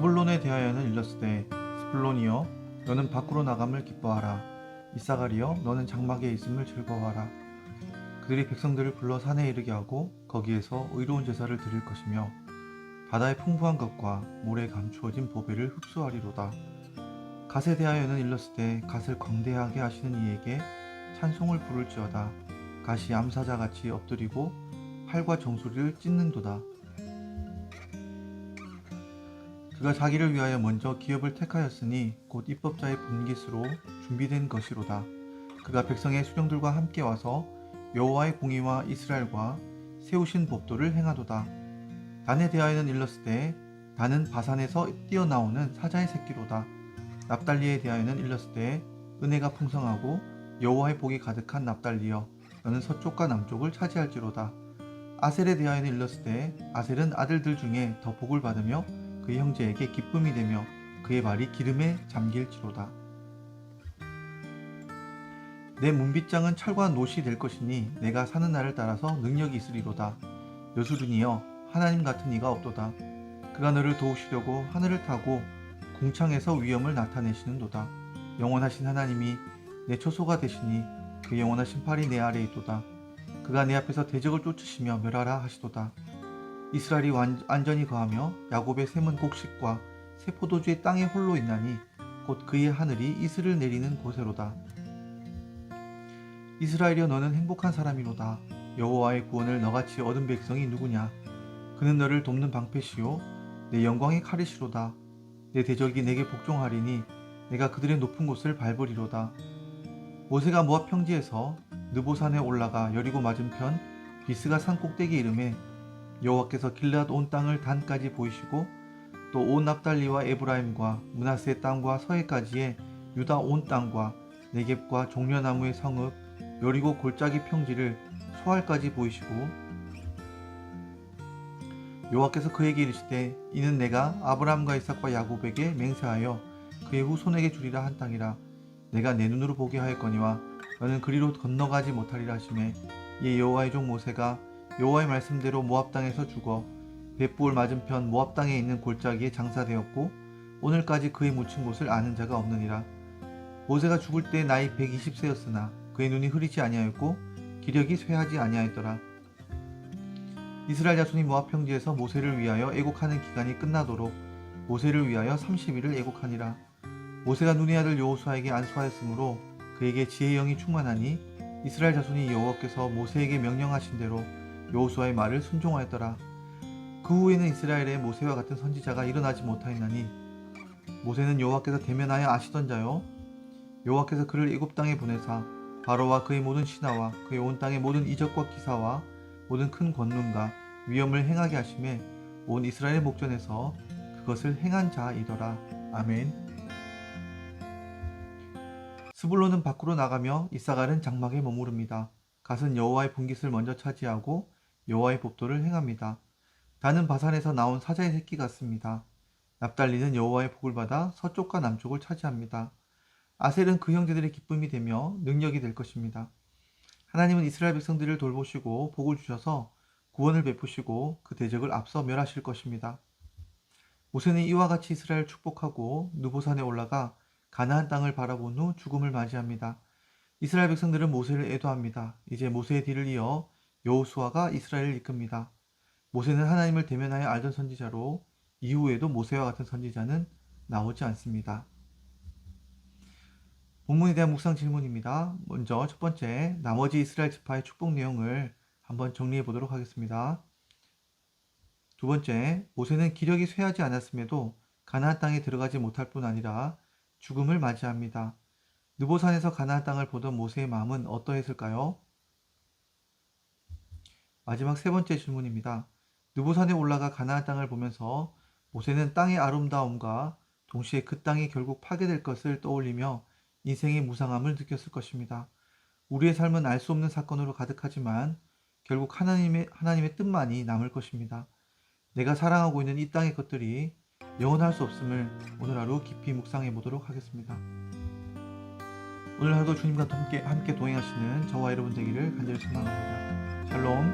스불론에 대하여는 일렀으되 스불론이여 너는 밖으로 나감을 기뻐하라. 이사가리여 너는 장막에 있음을 즐거워하라. 그들이 백성들을 불러 산에 이르게 하고 거기에서 의로운 제사를 드릴 것이며 바다의 풍부한 것과 모래에 감추어진 보배를 흡수하리로다. 갓에 대하여는 일렀으되 갓을 광대하게 하시는 이에게 찬송을 부를지어다. 갓이 암사자같이 엎드리고 팔과 정수리를 찢는도다 그가 자기를 위하여 먼저 기업을 택하였으니 곧 입법자의 분깃으로 준비된 것이로다. 그가 백성의 수령들과 함께 와서 여호와의 공의와 이스라엘과 세우신 법도를 행하도다. 단에 대하여는 일렀으되 단은 바산에서 뛰어나오는 사자의 새끼로다. 납달리에 대하여는 일렀으되 은혜가 풍성하고 여호와의 복이 가득한 납달리여 너는 서쪽과 남쪽을 차지할지로다. 아셀에 대하여는 일렀으되 아셀은 아들들 중에 더 복을 받으며 그의 형제에게 기쁨이 되며 그의 발이 기름에 잠길지로다. 내 문빗장은 철과 노시 될 것이니 내가 사는 날을 따라서 능력이 있으리로다. 여수르니여 하나님 같은 이가 없도다. 그가 너를 도우시려고 하늘을 타고 궁창에서 위엄을 나타내시는도다. 영원하신 하나님이 내 초소가 되시니 그 영원하신 팔이 내 아래에 있도다. 그가 내 앞에서 대적을 쫓으시며 멸하라 하시도다. 이스라엘이 완, 안전히 거하며 야곱의 샘은 곡식과 새 포도주의 땅에 홀로 있나니 곧 그의 하늘이 이슬을 내리는 곳에로다. 이스라엘이여 너는 행복한 사람이로다. 여호와의 구원을 너같이 얻은 백성이 누구냐? 그는 너를 돕는 방패시요 내 영광의 칼이시로다. 내 대적이 내게 복종하리니 내가 그들의 높은 곳을 밟으리로다. 모세가 모압 평지에서 느보산에 올라가 여리고 맞은편 비스가 산 꼭대기 이름에 여호와께서 길앗 온 땅을 단까지 보이시고 또 온 납달리와 에브라임과 문하세 땅과 서해까지의 유다 온 땅과 네겝과 종려나무의 성읍 여리고 골짜기 평지를 소알까지 보이시고 여호와께서 그에게 이르시되 이는 내가 아브라함과 이삭과 야곱에게 맹세하여 그의 후손에게 주리라 한 땅이라. 내가 내 눈으로 보게 하였거니와 너는 그리로 건너가지 못하리라 하시매 이에 여호와의 종 모세가 여호와의 말씀대로 모압 땅에서 죽어 벳부올 맞은편 모압 땅에 있는 골짜기에 장사되었고 오늘까지 그의 묻힌 곳을 아는 자가 없느니라. 모세가 죽을 때 나이 120세였으나 그의 눈이 흐리지 아니하였고 기력이 쇠하지 아니하였더라. 이스라엘 자손이 모압 평지에서 모세를 위하여 애곡하는 기간이 끝나도록 모세를 위하여 30일을 애곡하니라. 모세가 눈의 아들 여호수아에게 안수하였으므로 그에게 지혜의 영이 충만하니 이스라엘 자손이 여호와께서 모세에게 명령하신 대로 여호수아의 말을 순종하였더라. 그 후에는 이스라엘에 모세와 같은 선지자가 일어나지 못하였나니 모세는 여호와께서 대면하여 아시던 자요 여호와께서 그를 애굽 땅에 보내사 바로와 그의 모든 신하와 그의 온 땅의 모든 이적과 기사와 모든 큰 권능과 위엄을 행하게 하심에 온 이스라엘의 목전에서 그것을 행한 자이더라. 아멘. 스불론은 밖으로 나가며 이사갈은 장막에 머무릅니다. 갓은 여호와의 분깃을 먼저 차지하고 여호와의 법도를 행합니다. 단은 바산에서 나온 사자의 새끼 같습니다. 납달리는 여호와의 복을 받아 서쪽과 남쪽을 차지합니다. 아셀은 그 형제들의 기쁨이 되며 능력이 될 것입니다. 하나님은 이스라엘 백성들을 돌보시고 복을 주셔서 구원을 베푸시고 그 대적을 앞서 멸하실 것입니다. 모세는 이와 같이 이스라엘을 축복하고 누보산에 올라가 가나안 땅을 바라본 후 죽음을 맞이합니다. 이스라엘 백성들은 모세를 애도합니다. 이제 모세의 뒤를 이어 여호수아가 이스라엘을 이끕니다. 모세는 하나님을 대면하여 알던 선지자로 이후에도 모세와 같은 선지자는 나오지 않습니다. 본문에 대한 묵상 질문입니다. 먼저 첫 번째, 나머지 이스라엘 지파의 축복 내용을 한번 정리해 보도록 하겠습니다. 두 번째, 모세는 기력이 쇠하지 않았음에도 가나안 땅에 들어가지 못할 뿐 아니라 죽음을 맞이합니다. 느보산에서 가나안 땅을 보던 모세의 마음은 어떠했을까요? 마지막 세 번째 질문입니다. 느보산에 올라가 가나안 땅을 보면서 모세는 땅의 아름다움과 동시에 그 땅이 결국 파괴될 것을 떠올리며 인생의 무상함을 느꼈을 것입니다. 우리의 삶은 알 수 없는 사건으로 가득하지만 결국 하나님의, 하나님의 뜻만이 남을 것입니다. 내가 사랑하고 있는 이 땅의 것들이 영원할 수 없음을 오늘 하루 깊이 묵상해 보도록 하겠습니다. 오늘 하루도 주님과 함께, 함께 동행하시는 저와 여러분 되기를 간절히 소망합니다. 샬롬